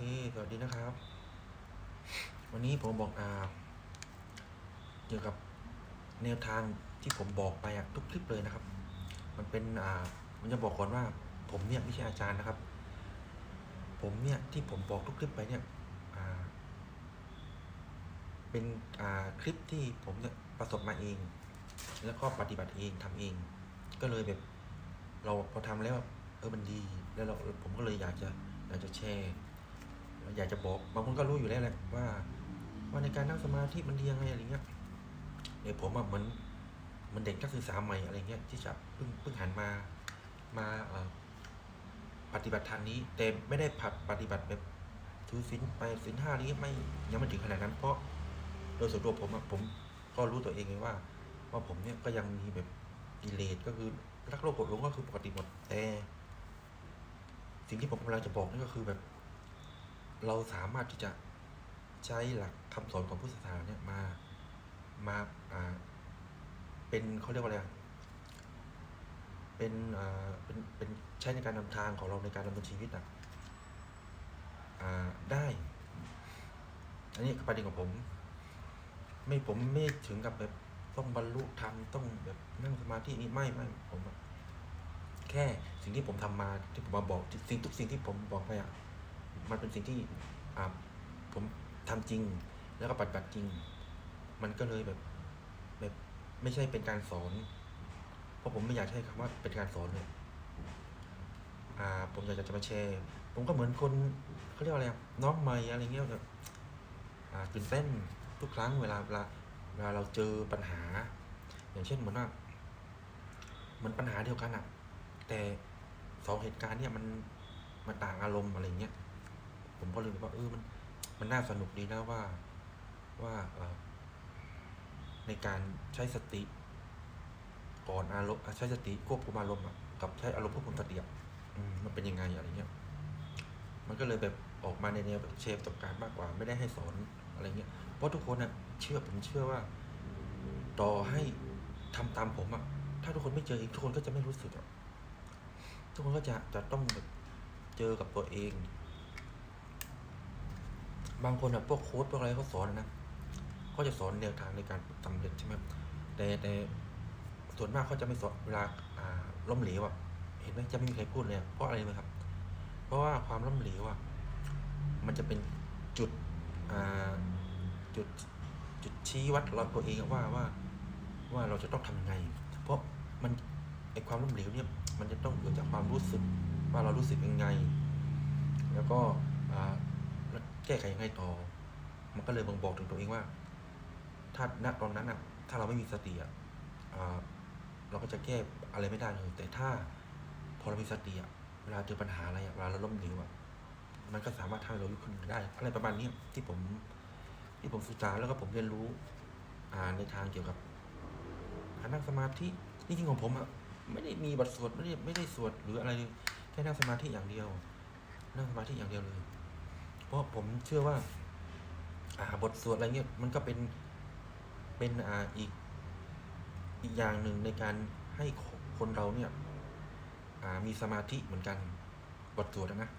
สวัสดีนะครับ วันนี้ผมบอกอ่าเกี่ยวกับแนวทางที่ผมบอกไปทุกคลิปเลยนะครับ มันเป็นอ่ามันจะบอกก่อนว่า ผมเนี่ยไม่ใช่อาจารย์นะครับ ผมเนี่ยที่ผมบอกทุกคลิปไปเนี่ยอ่าเป็นอ่าคลิปที่ผมเนี่ยประสบมาเอง แล้วก็ปฏิบัติเองทำเอง ก็เลยแบบ เราพอทำแล้วเออมันดี แล้วเราผมก็เลยอยากจะอยากจะแชร์ อยากจะบอกบางคนก็รู้อยู่แล้วแหละว่า ว่าในการนั่งสมาธิมันดียังไงอะไรเงี้ยเนี่ยผมอะเหมือนเหมันเด็กนักศึกษาใหม่อะไรเงี้ยที่จะเพิ่งเพิ่งหันมามาเอปฏิบัติทางนี้แต่ไม่ได้ผัดปฏิบัติแบบถือศีลไปศีลห้านี้ไม่ยังไม่ถึงขนาดนั้น เพราะโดยส่วนตัวผมอะผมก็รู้ตัวเองไงว่า ว่าผมเนี่ยก็ยังมีแบบกิเลสก็คือรักโลภโกรธหลงก็คือปกติหมดแต่ สิ่งที่ผมกำลังจะบอกนี่ก็คือแบบ เราสามารถที่จะใช้หลักคำสอนของพุทธศาสนาเนี่ยมามาอ่าเป็นเขาเรียกว่าอะไรอะเป็นอ่าเป็นเป็นใช้ในการนำทางของเราในการดำเนินชีวิตอะอ่าได้ อันนี้ประเด็นของผม ไม่ผมไม่ถึงกับแบบต้องบรรลุธรรมต้องแบบนั่งสมาธินี่ไม่ไม่ผมแค่สิ่งที่ผมทำมาที่ผมมาบอกสิ่งทุกสิ่งที่ผมบอกไปอะ มันเป็นสิ่งที่ผมทำจริง แล้วก็ปฏิบัติจริง มันก็เลยแบบแบบไม่ใช่เป็นการสอน เพราะผมไม่อยากใช้คำว่าเป็นการสอนเลยอ่า ผมอยากจะมาแชร์ ผมก็เหมือนคนเขาเรียกว่าอะไรน้องใหม่อะไรเงี้ยแบบอ่าตื่นเต้นทุกครั้งเวลาเวลาเวลาเราเจอปัญหา อย่างเช่นเหมือนว่าเหมันปัญหาเดียวกันอะแต่สองเหตุการณ์เนี่ยมันมันต่างอารมณ์อะไรเงี้ย ผมก็เลยแบบว่าเออมันมันน่าสนุกดีนะว่าว่าเออในการใช้สติ ก่อนอารมณ์ใช้สติควบคุมอารมณ์กับใช้อารมณ์ควบคุมสติอะมันเป็นยังไงอะไรเงี้ย มันก็เลยแบบออกมาในแนวแบบเชฟประสบการณ์มากกว่า ไม่ได้ให้สอนอะไรเงี้ยเพราะทุกคนน่ะเชื่อผมเชื่อว่า ต่อให้ทำตามผมอะถ้าทุกคนไม่เจอเองทุกคนก็จะไม่รู้สึกอะทุกคนก็จะจะต้องแบบเจอกับตัวเอง บางคนอะพวกโค้ดพวกอะไรเขาสอนนะเขาจะสอนแนวทางในการสำเร็จใช่ไหมแต่แต่ส่วนมากเขาจะไม่สอนเวลาอ่าล้มเหลวอะเห็นไหมจะไม่มีใครพูดเลยเพราะอะไรไหมครับ เพราะว่าความล้มเหลวอะมันจะเป็นจุดอ่าจุดจุดชี้วัดเราตัวเองว่าว่าว่าเราจะต้องทำยังไง เพราะมันไอความล้มเหลวเนี่ย มันจะต้องเกิดจากความรู้สึกว่าเรารู้สึกยังไง แล้วก็อ่า ก้ไขยังไงต่อ มันก็เลยบ่งบอกถึงตัวเองว่า ถ้าณตอนนั้นอะถ้าเราไม่มีสติอะอ่าเราก็จะแก้อะไรไม่ได้เลย แต่ถ้าพอเรามีสติอะเวลาเจอปัญหาอะไรอะเวลาเราล้มเหลวอะมันก็สามารถทำให้เราลุกขึ้นได้ อะไรประมาณนี้ที่ผม ที่ผมศึกษาแล้วก็ผมเรียนรู้ อ่าในทางเกี่ยวกับการนั่งสมาธินี่จริงของผมอะไม่ได้มีบทสวดไม่ได้ไม่ได้สวดหรืออะไรเลยแค่นั่งสมาธิอย่างเดียว นั่งสมาธิอย่างเดียวเลย เพราะผมเชื่อว่า อ่าบทสวดอะไรเงี้ยมันก็เป็นเป็นอ่าอีกอีกอย่างหนึ่งในการให้คนเราเนี่ยอ่ามีสมาธิเหมือนกันบทสวดนะ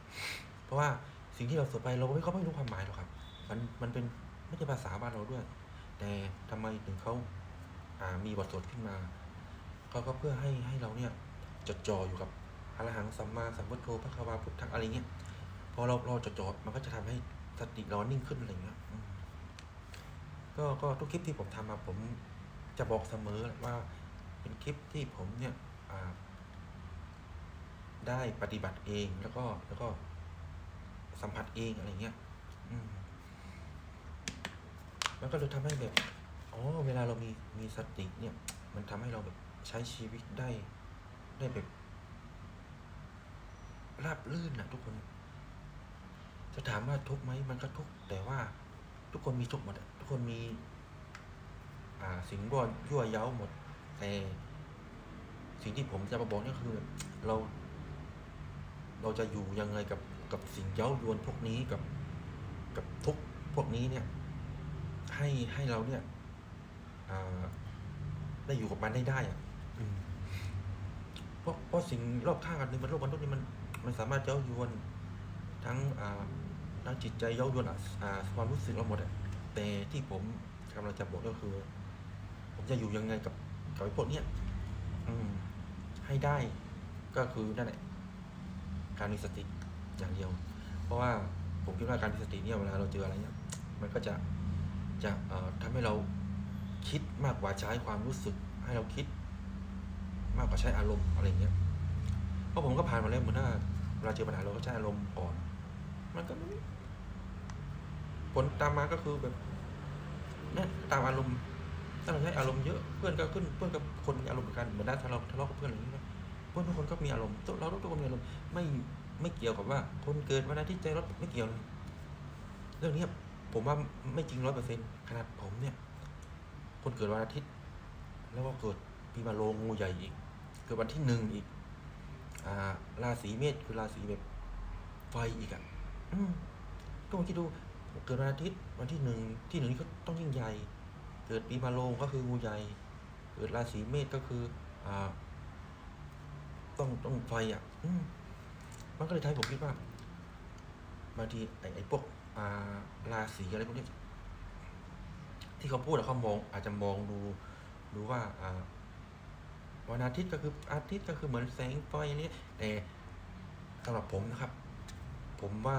เพราะว่าสิ่งที่เราสวดไปเราก็ไม่เขาไม่รู้ความหมายหรอกครับ มันมันเป็นไม่ใช่ภาษาบ้านเราด้วย แต่ทำไมถึงเขาอ่ามีบทสวดขึ้นมาเขาก็เพื่อให้ให้เราเนี่ยจดจ่ออยู่กับอรหังสัมมาสัมพุทโธพระควาพุทธังอะไรเงี้ย พอเราเราจดมันก็จะทำให้สติเรานิ่งขึ้นอะไรเงี้ยก็ก็ทุกคลิปที่ผมทำมาผมจะบอกเสมอว่าเป็นคลิปที่ผมเนี่ยได้ปฏิบัติเองแล้วก็แล้วก็สัมผัสเองอะไรเงี้ยมันก็เลยทำให้แบบอ๋อเวลาเรามีมีสติเนี่ย มันทำให้เราแบบใช้ชีวิตได้ได้แบบราบลื่นนะทุกคน จะถามว่าทุกไหมมันก็ทุกแต่ว่าทุกคนมีทุกหมดทุกคนมี อ่าสิ่งรั่วยั่วเย้าหมด แต่สิ่งที่ผมจะมาบอกนี่คือ เรา เราจะอยู่ยังไงกับกับสิ่งเย้ายวนพวกนี้กับ กับทุกพวกนี้เนี่ย ให้ให้เราเนี่ยได้อยู่กับมันได้ได้อะเพราะเพราะสิ่งรอบข้างกันในมันโลกมนุษย์นี่มัน มันสามารถเย้ายวนทั้งอ่า ทางจิตใจเย้ายวนอะอ่าความรู้สึกเราหมดอะแต่ที่ผมกำลังจะบอกก็คือ ผมจะอยู่ยังไงกับกับไอ้พวกเนี้ยอืม ให้ได้ก็คือนั่นแหละการมีสติอย่างเดียว เพราะว่าผมคิดว่าการมีสติเนี่ยเวลาเราเจออะไรเนี่ยมันก็จะจะเอ่อทำให้เราคิดมากกว่าใช้ความรู้สึก ให้เราคิด มากกว่าใช้อารมณ์อะไรเงี้ยเพราะผมก็ผ่านมาแล้วเหมือนถ้าเวลาเจอปัญหาเราก็ใช้อารมณ์ก่อน มันก็ผลตามมาก็คือแบบนี่ยตามอารมณ์ถ้าเราใช้อารมณ์เยอะเพื่อนก็ขึ้นเพื่อนกับคนมีอารมณ์เหมือนกันเหมือนได้ถ้าเราะทะเลาะกับเพื่อนอะไรอย่างเงี้ยเพื่อนทุกคนก็มีอารมณ์เราทุกคนมีอารมณ์ไม่ไม่เกี่ยวกับว่า คนเกิดวันอาทิตย์ใจร้อนไม่เกี่ยวเลยเรื่องนี้ผมว่าไม่จริงร้อยเปอร์เซ็นต์ขนาดผมเนี่ย คนเกิดวันอาทิตย์ แล้วก็เกิดปีมะโรงงูใหญ่อีก เกิดวันที่หนึ่งอีก อ่าราศีเมษคือราศีแบบไฟอีกอะ ก็มาคิดดู เกิดวันอาทิตย์วันที่หนึ่งที่หนึ่งนี่ก็ต้องยิ่งใหญ่ เกิดปีมะโรงก็คืองูใหญ่ เกิดราศีเมษก็คือ อ่า ต้องต้องไฟอะ อืมันก็เลยทำให้ผมคิดว่าบางทีไอ้ไอ้พวกอ่าราศีอะไรพวกนี้ที่เขาพูดอะเขามองอาจจะมองดูดูว่าอ่าวันอาทิตย์ก็คืออาทิตย์ก็คือเหมือนแสงไฟอะไรเนี้ยแต่สำหรับผมนะครับ ผมว่า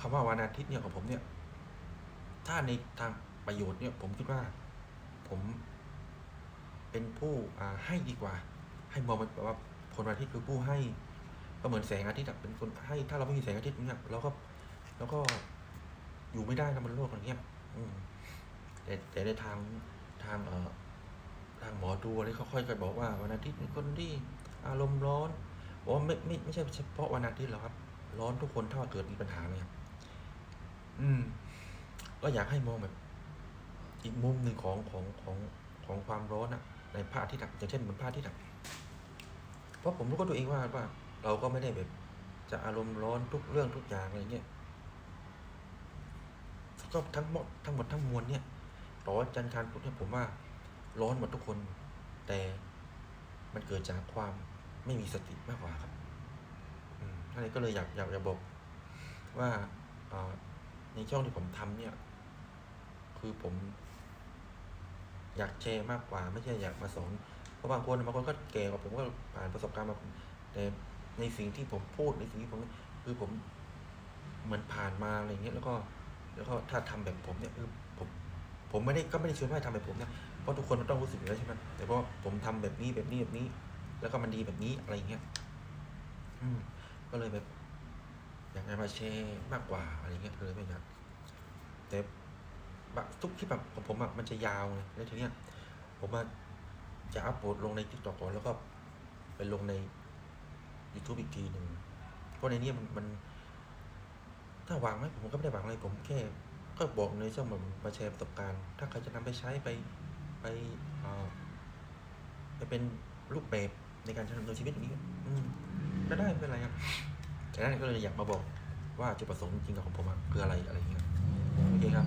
คำว่าวันอาทิตย์เนี่ยของผมเนี่ย ถ้าในทางประโยชน์เนี่ย ผมคิดว่า ผมเป็นผู้ให้ดีกว่า ให้มองมันแบบว่าคนวันอาทิตย์คือผู้ให้ ก็เหมือนแสงอาทิตย์เป็นคนให้ ถ้าเราไม่มีแสงอาทิตย์เนี่ยเราก็เราก็อยู่ไม่ได้นะบนโลกอะไรเงี้ย อืมแต่แต่ในทางทางเอ่อทางหมอดูอะไรเขาค่อยจะบอกว่าวันอาทิตย์เป็นคนที่อารมณ์ร้อนบอกว่าไม่ไม่ไม่ใช่เฉพาะวันอาทิตย์หรอกครับ ร้อนทุกคนถ้าเกิดมีปัญหาเลยครับอืม ก็อยากให้มองแบบ อีกมุมหนึ่งของของของของความร้อนอะในพระอาทิตย์อะอย่างเช่นเหมือนพระอาทิตย์อะเพราะผมรู้ก็ตัวเองว่าว่า เราก็ไม่ได้แบบ จะอารมณ์ร้อนทุกเรื่องทุกอย่างอะไรเงี้ยก็ทั้งหมดทั้งหมดทั้งมวลเนี่ยต่อจันทร์คารพุธเนี่ยผมว่า ร้อนหมดทุกคน แต่มันเกิดจากความไม่มีสติมากกว่าครับ ท่านนี้ก็เลยอยากอยากจะบอกว่าในช่องที่ผมทำเนี่ย คือผม อยากแชร์มากกว่า ไม่ใช่อยากมาสอนเพราะบางคนบางคนก็แก่กว่าผมก็ผ่านประสบการณ์มาแต่ในสิ่งที่ผมพูดในสิ่งที่ผมคือผมเหมือนผ่านมาอะไรเงี้ยแล้วก็ แล้วก็ถ้าทำแบบผมเนี่ยคือผมผมไม่ได้ก็ไม่ได้ชวนให้ทำแบบผมนะเพราะทุกคนต้องรู้สึกอยู่แล้วใช่ไหมแต่เพราะผมทำแบบนี้แบบนี้แบบนี้ แล้วก็มันดีแบบนี้อะไรเงี้ย อืม ก็เลยแบบอยากจะมาแชร์มากกว่าอะไรเงี้ยเลยไม่อยากแต่ทุกคลิปแบบของผมอะมันจะยาวไงแล้วทีเนี้ยผมว่าจะอัพโหลดลงในทิกตอกก่อนแล้วก็ไปลงใน YouTube อีกทีหนึ่งเพราะในเนี้ยมันมันถ้าวางไหมผมก็ไม่ได้วางอะไรผมแค่ก็บอกในช่องแบบมาแชร์ประสบการณ์ ถ้าใครจะนำไปใช้ไปไปเอ่อไปเป็นรูปแบบในการดำเนินชีวิตอย่างนี้ อืม ก็ได้ไม่เป็นไรครับแต่นั่นก็เลยอยากมาบอกว่าจุดประสงค์จริงๆของผมอะคืออะไรอะไรอย่างเงี้ยโอเคครับ